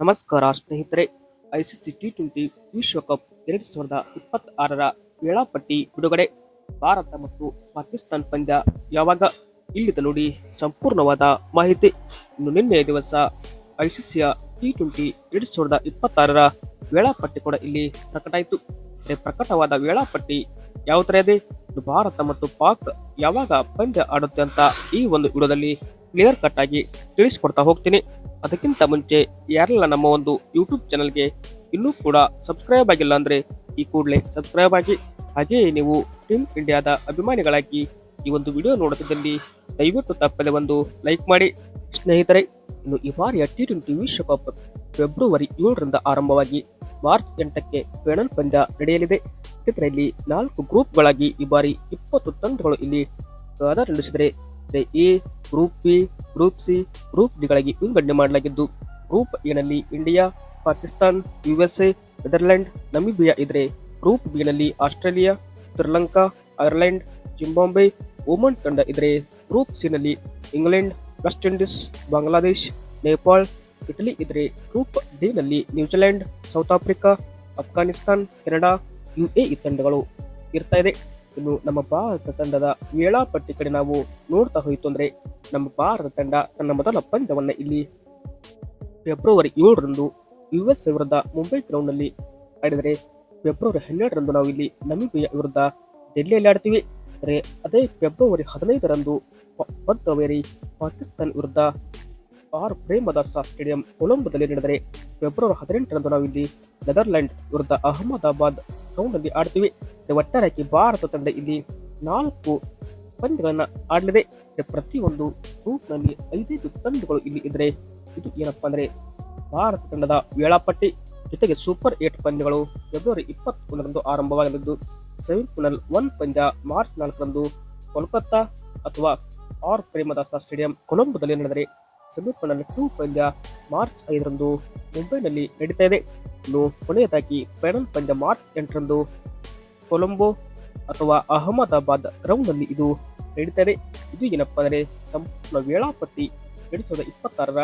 ನಮಸ್ಕಾರ ಸ್ನೇಹಿತರೆ ICC T twenty ವಿಶ್ವಕಪ್ ಎರಡು ಸಾವಿರದ ಇಪ್ಪತ್ತಾರರ ವೇಳಾಪಟ್ಟಿ ಬಿಡುಗಡೆ. ಭಾರತ ಮತ್ತು ಪಾಕಿಸ್ತಾನ್ ಪಂದ್ಯ ಯಾವಾಗ? ಇಲ್ಲಿದೆ ನೋಡಿ ಸಂಪೂರ್ಣವಾದ ಮಾಹಿತಿ. ಇನ್ನು ನಿನ್ನೆ ದಿವಸ ಐಸಿಸಿಯ ಟಿ ಟ್ವೆಂಟಿ ಎರಡು ಸಾವಿರದ ಇಪ್ಪತ್ತಾರರ ವೇಳಾಪಟ್ಟಿ ಕೂಡ ಇಲ್ಲಿ ಪ್ರಕಟ ಆಯಿತು. ಪ್ರಕಟವಾದ ವೇಳಾಪಟ್ಟಿ ಯಾವ ಥರ ಇದೆ? ಭಾರತ ಮತ್ತು ಪಾಕ್ ಯಾವಾಗ ಪಂದ್ಯ ಆಡುತ್ತೆ ಅಂತ ಈ ಒಂದು ವಿಡಿಯೋದಲ್ಲಿ ಕ್ಲಿಯರ್ ಕಟ್ ಆಗಿ ತಿಳಿಸ್ಕೊಡ್ತಾ ಹೋಗ್ತೀನಿ. ಅದಕ್ಕಿಂತ ಮುಂಚೆ ಯಾರೆಲ್ಲ ನಮ್ಮ ಒಂದು ಯೂಟ್ಯೂಬ್ ಚಾನಲ್ಗೆ ಇನ್ನೂ ಕೂಡ ಸಬ್ಸ್ಕ್ರೈಬ್ ಆಗಿಲ್ಲ ಅಂದರೆ ಈ ಕೂಡಲೇ ಸಬ್ಸ್ಕ್ರೈಬ್ ಆಗಿ, ಹಾಗೆಯೇ ನೀವು ಟೀಮ್ ಇಂಡಿಯಾದ ಅಭಿಮಾನಿಗಳಾಗಿ ಈ ಒಂದು ವಿಡಿಯೋ ನೋಡುತ್ತಿದ್ದಲ್ಲಿ ದಯವಿಟ್ಟು ತಪ್ಪದೆ ಒಂದು ಲೈಕ್ ಮಾಡಿ. ಸ್ನೇಹಿತರೆ, ಇನ್ನು ಈ ಬಾರಿಯ ಟಿ ಟ್ವೆಂಟಿ ವಿಶ್ವಕಪ್ ಫೆಬ್ರವರಿ ಏಳರಿಂದ ಆರಂಭವಾಗಿ ಮಾರ್ಚ್ ಎಂಟಕ್ಕೆ ಫೈನಲ್ ಪಂದ್ಯ ನಡೆಯಲಿದೆ. ಇದರಲ್ಲಿ ನಾಲ್ಕು ಗ್ರೂಪ್ಗಳಾಗಿ ಈ ಬಾರಿ ಇಪ್ಪತ್ತು ತಂಡಗಳು ಇಲ್ಲಿ ನಡೆಸಿದರೆ A group B group C group ಡಿಗಳಾಗಿ ವಿಂಗಡಣೆ ಮಾಡಲಾಗಿದ್ದು group ಎನಲ್ಲಿ India Pakistan USA Netherland Namibia ಇದ್ರೆ ಗ್ರೂಪ್ ಬಿ ನಲ್ಲಿ Australia Sri Lanka Ireland Zimbabwe Oman ತಂಡ ಇದ್ರೆ ಗ್ರೂಪ್ ಸಿ ನಲ್ಲಿ England West Indies Bangladesh Nepal Italy ಇದ್ರೆ ಗ್ರೂಪ್ ಡಿ ನಲ್ಲಿ New Zealand South Africa Afghanistan Canada UAE ತಂಡಗಳು ಇರ್ತಾ ಇದೆ. ಇನ್ನು ನಮ್ಮ ಭಾರತ ತಂಡದ ವೇಳಾಪಟ್ಟಿ ಕಡೆ ನಾವು ನೋಡ್ತಾ ಹೋಯಿತು ಅಂದ್ರೆ ನಮ್ಮ ಭಾರತ ತಂಡ ತನ್ನ ಮೊದಲ ಪಂದ್ಯವನ್ನ ಇಲ್ಲಿ ಫೆಬ್ರವರಿ ಏಳರಂದು ಯು ಎಸ್ ವಿರುದ್ಧ ಮುಂಬೈ ಗ್ರೌಂಡ್ನಲ್ಲಿ ಆಡಿದರೆ ಫೆಬ್ರವರಿ ಹನ್ನೆರಡರಂದು ನಾವು ಇಲ್ಲಿ ನಮಿಬಿಯಾ ವಿರುದ್ಧ ಡೆಲ್ಲಿಯಲ್ಲಿ ಆಡ್ತೀವಿ. ಆದರೆ ಅದೇ ಫೆಬ್ರವರಿ ಹದಿನೈದರಂದು ಬದ್ದವೇರಿ ಪಾಕಿಸ್ತಾನ್ ವಿರುದ್ಧ ಆರ್ ಪ್ರೇಮದಾಸ ಸ್ಟೇಡಿಯಂ ಕೊಲಂಬೋದಲ್ಲಿ ನಡೆದರೆ ಫೆಬ್ರವರಿ ಹದಿನೆಂಟರಂದು ನಾವು ಇಲ್ಲಿ ನೆದರ್ಲ್ಯಾಂಡ್ ವಿರುದ್ಧ ಅಹಮದಾಬಾದ್ ಗ್ರೌಂಡ್ನಲ್ಲಿ ಆಡ್ತೀವಿ. ಒಟ್ಟಾರೆಯಾಗಿ ಭಾರತ ತಂಡ ಇಲ್ಲಿ ನಾಲ್ಕು ಪಂದ್ಯಗಳನ್ನು ಆಡಲಿದೆ. ಪ್ರತಿಯೊಂದು ಗ್ರೂಪ್ನಲ್ಲಿ ಐದೈದು ತಂಡಗಳು ಇಲ್ಲಿ ಇದ್ರೆ ಇದು ಏನಪ್ಪಾ ಅಂದರೆ ಭಾರತ ತಂಡದ ವೇಳಾಪಟ್ಟಿ. ಜೊತೆಗೆ ಸೂಪರ್ ಏಟ್ ಪಂದ್ಯಗಳು ಫೆಬ್ರವರಿ ಇಪ್ಪತ್ತೊಂದರಂದು ಆರಂಭವಾಗಲಿದ್ದು ಸೆಮಿಫೈನಲ್ ಒನ್ ಪಂದ್ಯ ಮಾರ್ಚ್ ನಾಲ್ಕರಂದು ಕೋಲ್ಕತ್ತಾ ಅಥವಾ ಆರ್ ಪ್ರೇಮದಾಸ ಸ್ಟೇಡಿಯಂ ಕೊಲಂಬೋದಲ್ಲಿ ನಡೆದರೆ ಸೆಮಿಫೈನಲ್ ಟೂ ಪಂದ್ಯ ಮಾರ್ಚ್ ಐದರಂದು ಮುಂಬೈನಲ್ಲಿ ನಡೀತಾ ಇದೆ. ಇನ್ನು ಕೊನೆಯದಾಗಿ ಫೈನಲ್ ಪಂದ್ಯ ಮಾರ್ಚ್ ಎಂಟರಂದು ಕೊಲಂಬೋ ಅಥವಾ ಅಹಮದಾಬಾದ್ ರೌಂಡ್ನಲ್ಲಿ ಇದು ನಡೀತಾರೆ ಇದು ಏನಪ್ಪಾ ಅಂದರೆ ಸಂಪೂರ್ಣ ವೇಳಾಪಟ್ಟಿ ಎರಡು ಸಾವಿರದ ಇಪ್ಪತ್ತಾರರ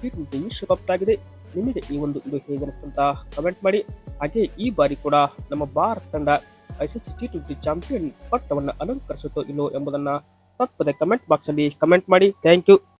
ಟಿ ಟ್ವೆಂಟಿ ವಿಶ್ವಕಪ್ ಆಗಿದೆ. ನಿಮಗೆ ಈ ಒಂದು ಇದು ಹೇಗೆ ಅನಿಸ್ತಂತ ಕಮೆಂಟ್ ಮಾಡಿ. ಹಾಗೆ ಈ ಬಾರಿ ಕೂಡ ನಮ್ಮ ಭಾರತ ತಂಡ ಐಸಿಸಿ ಟಿ ಟ್ವೆಂಟಿ ಚಾಂಪಿಯನ್ ಪಟ್ಟವನ್ನು ಅಲಂಕರಿಸುತ್ತೋ ಇಲ್ಲೋ ಎಂಬುದನ್ನು ತಪ್ಪದೆ ಕಮೆಂಟ್ ಬಾಕ್ಸ್ ಅಲ್ಲಿ ಕಮೆಂಟ್ ಮಾಡಿ. Thank you